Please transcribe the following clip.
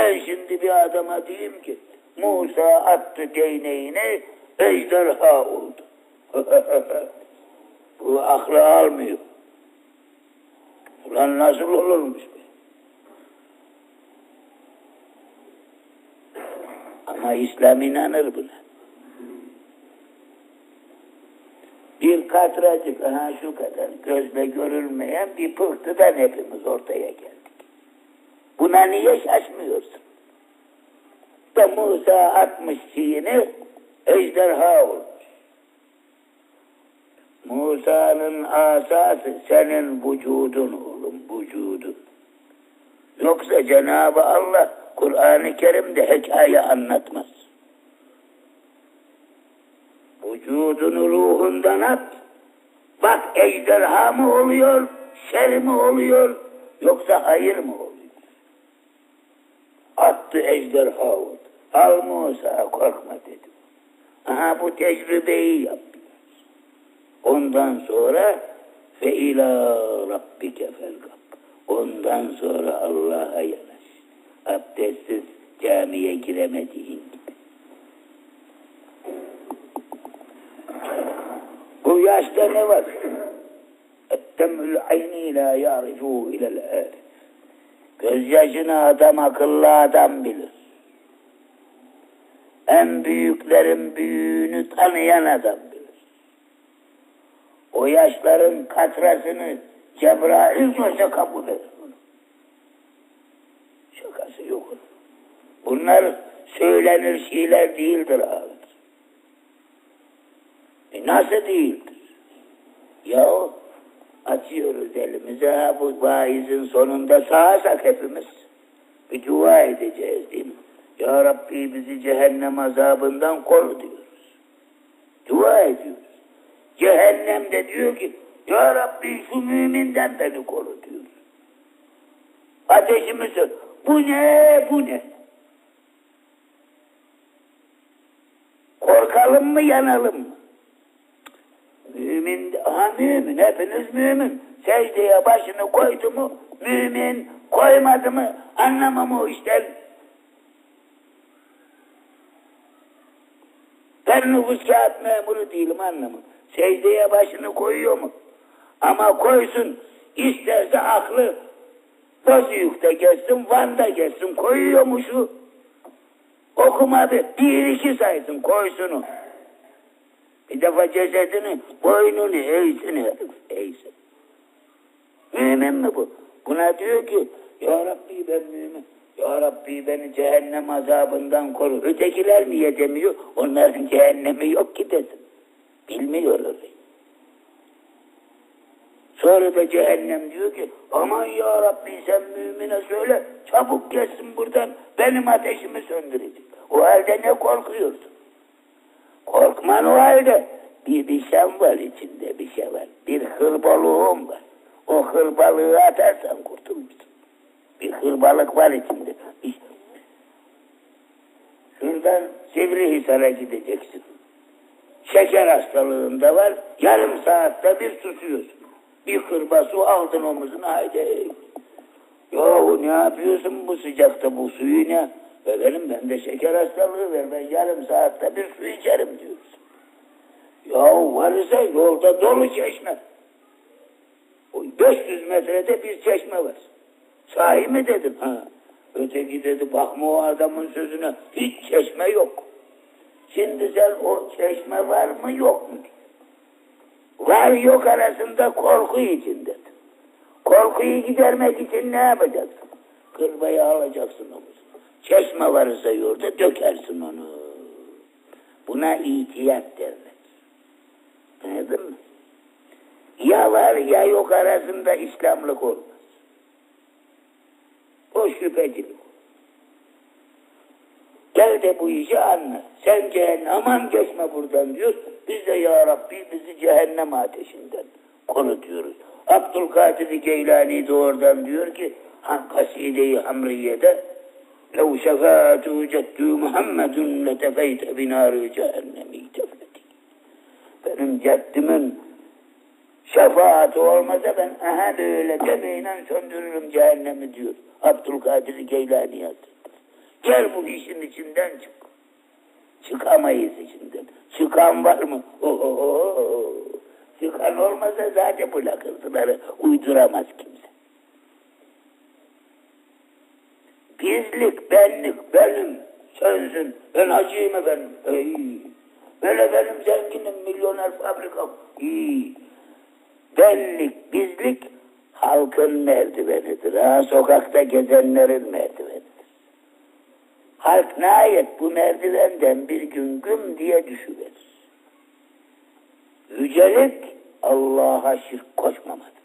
Ben şimdi bir adama diyeyim ki Musa attı değneğini ejderha oldu. Bu aklı almıyor. Ulan nasıl olurmuş bu? Ama İslam inanır buna. Bir katracık, aha şu kadar gözle görülmeyen bir pıhtıdan hepimiz ortaya geldik. Buna niye şaşmıyorsun? Da Musa atmış şeyini, ejderha olmuş. Musa'nın asası senin vücudun oğlum, vücudun. Yoksa Cenab-ı Allah Kur'an-ı Kerim'de hikaye anlatmaz. Vücudunu ruhundan at. Bak ejderha mı oluyor, şer mi oluyor, yoksa hayır mı oluyor? Attı ejderha oldu. Al Musa korkma dedi. Aha bu tecrübeyi yap. Ondan sonra fe ila rabbike felgab. Ondan sonra Allah'a yanaş. Abdestsiz camiye giremediğin gibi. Bu yaşta ne var? Ettemül ayni la yarifu ilel er. Gözyaşını adam akıllı adam bilir. En büyüklerin büyüğünü tanıyan adam bilir. O yaşların katrasını Cebrail görse kabul eder. Şakası yok. Bunlar söylenir şeyler değildir ağır. E nasıl değildir? Elimizi ha bu vaizin sonunda sağsak hepimiz. Bir dua edeceğiz değil mi? Ya Rabbi bizi cehennem azabından koru diyoruz. Dua ediyoruz. Cehennemde diyor ki Ya Rabbi şu müminden beni koru diyor. Ateşimi sor. Bu ne? Bu ne? Korkalım mı yanalım mı? Mümin, ha mümin, hepiniz mümin. Secdeye başını koydu mu, mümin, koymadı mı, anlamam o işten. Ben nüfus kağıt memuru değilim anlamam. Secdeye başını koyuyor mu? Ama koysun, isterse aklı Bozuyuk'ta gelsin, Van'da gelsin, koyuyor mu şu? Okumadı, bir iki saysın, koysun o. Bir defa cesedini, boynunu eğsin herif, eğsin. Mümin mi bu? Buna diyor ki, Ya Rabbi ben mümin. Ya Rabbi beni cehennem azabından koru. Ötekiler niye demiyor? Onların cehennemi yok ki desin. Bilmiyor orayı. Sonra da cehennem diyor ki, aman ya Rabbi sen mümine söyle, çabuk gelsin buradan, benim ateşimi söndürecek. O halde ne korkuyorsun? Korkman o halde bir dişem var içinde bir şey var. Bir hırbalığım var. O hırbalığı atarsan kurtulursun. Bir hırbalık var içinde. İşte, şuradan Sivrihisar'a gideceksin. Şeker hastalığında var. Yarım saatte bir susuyorsun. Bir hırba su aldın omuzuna haydi. Yahu ne yapıyorsun bu sıcakta bu suyu ne? Efendim ben de şeker hastalığı ver. Ben yarım saatte bir su içerim diyorsun. Ya varsa yolda dolu çeşme. O 500 metrede bir çeşme var. Sahi mi dedim? Ha. Öteki dedi bakma o adamın sözüne hiç çeşme yok. Şimdi sen o çeşme var mı yok mu? Var yok arasında korku içindedir. Korkuyu gidermek için ne yapacaksın? Kırbayı alacaksın Çeşme varsa yurda dökersin onu. Buna ihtiyat derler. Anladın mı? Ya var ya yok arasında İslamlık olmaz. O şüphecilik. Gel de bu işi anla. Sen cehennem aman geçme buradan diyor. Biz de ya Rabbi bizi cehennem ateşinden koru diyoruz. Abdülkadir Geylani de oradan diyor ki ha, Kaside-i Hamriye'de لَوْ شَفَاءَةُ جَدُّ مُحَمَّدٌ لَتَفَيْتَ بِنَارِ جَهَنَّمِ تَفَتِي Benim ceddimin şefaati olmasa ben aha böyle demeyle söndürürüm cehennemi diyor. Abdülkadir Geylani Hazretleri. Gel bu işin içinden çık. Çıkamayız içinden. Çıkan var mı? Oho. Çıkan olmasa zaten bu lakırtıları uyduramaz kimse. Bizlik, benlik, benim, sensin, ben hacıyım efendim. Ey, ben efendim zenginim, milyoner fabrikam. İyi. Benlik, bizlik halkın merdivenidir. Ha, sokakta gezenlerin merdivenidir. Halk nihayet bu merdivenden bir gün güm diye düşüverir. Yücelik Allah'a şirk koşmamadır.